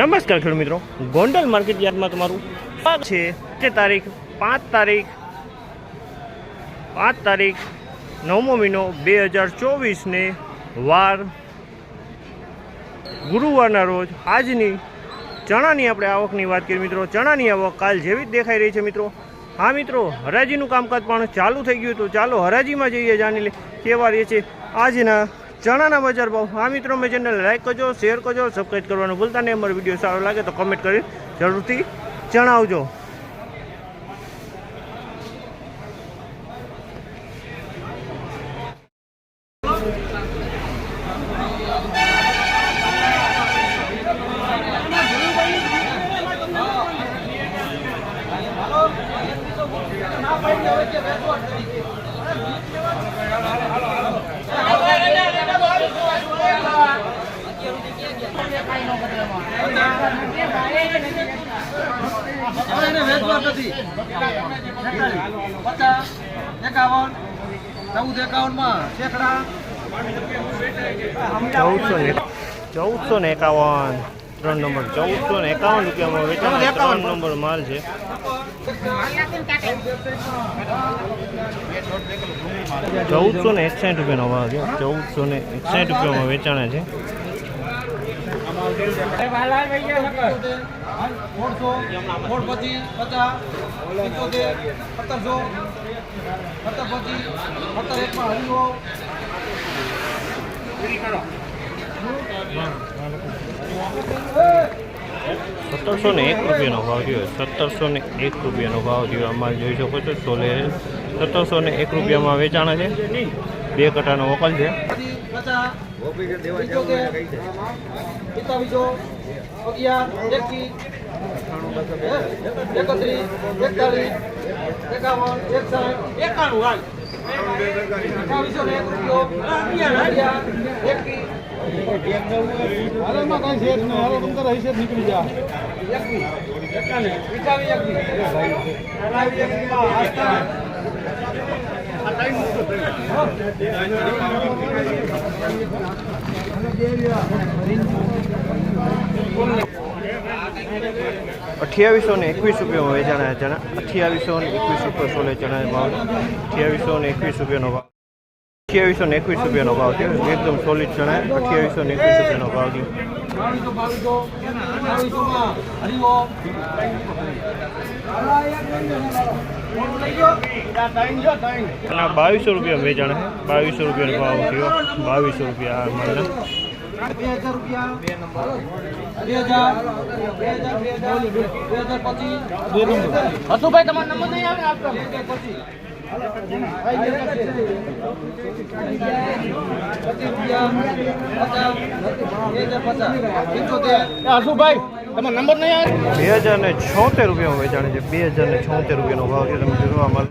નમસ્કાર ખેડૂત મિત્રો. ગોંડલ માર્કેટ યાર્ડમાં તમારું સ્વાગત છે તે તારીખ પાંચ તારીખ પાંચ તારીખ નવમો મહિનો બે હજાર ચોવીસને વાર ગુરુવારના રોજ આજની ચણાની આપણે આવકની વાત કરીએ મિત્રો. ચણાની આવક કાલ જેવી જ દેખાઈ રહી છે મિત્રો. હા મિત્રો, હરાજીનું કામકાજ પણ ચાલુ થઈ ગયું તો ચાલો હરાજીમાં જઈએ, જાણી લે કેવા રહે છે, આજના ચણાના બજાર ભાવ. આ મિત્રો મેં ચેનલ લાઈક કરજો શેર કરજો સબસ્ક્રાઈબ કરવાનું ભૂલતા નહીં. અમારો વીડિયો સારો લાગે તો કમેન્ટ કરી જરૂરથી જણાવજો. હવે એને વેચવા નથી. પચાસ એકાવન ચૌદ એકાવન શેકડા ચૌદસો ને ચૌદસો ને એકાવન ત્રણ નંબર ચૌદસો ને એકાવન રૂપિયામાં વેચાણ ત્રણ નંબર માલ છે. ચૌદસો ને એકસાઠ રૂપિયાનો ભાવ છે. ચૌદસો ને એકસાઠ રૂપિયામાં વેચાણ છે. સોળસો સોળ પચીસ પચાસ પંચોતેર સત્તરસો સત્તર પચીસ સત્તર એકમાં હરિવો સત્તરસો ને એક રૂપિયાનો ભાવ થયો. સત્તરસો ને એક રૂપિયાનો ભાવ થયો. આમાં જોઈ શકો છો સોલે સત્તરસો ને એક રૂપિયામાં વેચાણ છે. બે કટાનો વકલ છે. પચાસ પંચોતેર પિસ્તાવીસો અગિયાર એકવીસ એકત્રીસ, એકતાલીસ, એકાવન એક રૂપિયો. અગિયાર એકવીસ હાલમાં કઈ શેઠ નહીં. હાલો, તમે નીકળી જા. અઠ્યાવીસો ને એકવીસ રૂપિયામાં વેચાણા ચણા. અઠ્યાવીસો ને એકવીસ રૂપિયા સોલે ચણા ભાવ. અઠ્યાવીસો ને એકવીસ રૂપિયાનો ભાવ. અઠ્યાવીસો ને એકવીસ રૂપિયાનો ભાવ થયો એકદમ સોલિડ ચણા. અઠ્યાવીસો ને એકવીસ રૂપિયાનો ભાવ થયો બાવીસો બાવીસો રૂપિયા વેચાણ છે. બાવીસો રૂપિયાનો ભાવ થયો. બાવીસો રૂપિયા આ માલના બે હજાર રૂપિયા બે હજાર બે હજાર હજાર બે પચીસ હસુભાઈ, તમારો નંબર નહીં આવે? આપતો બે પચીસ બે હજાર ને છોતેર રૂપિયામાં વેચાણ છે બે હજાર ને છોતેર રૂપિયાનો ભાવ છે તમે જોવા માલ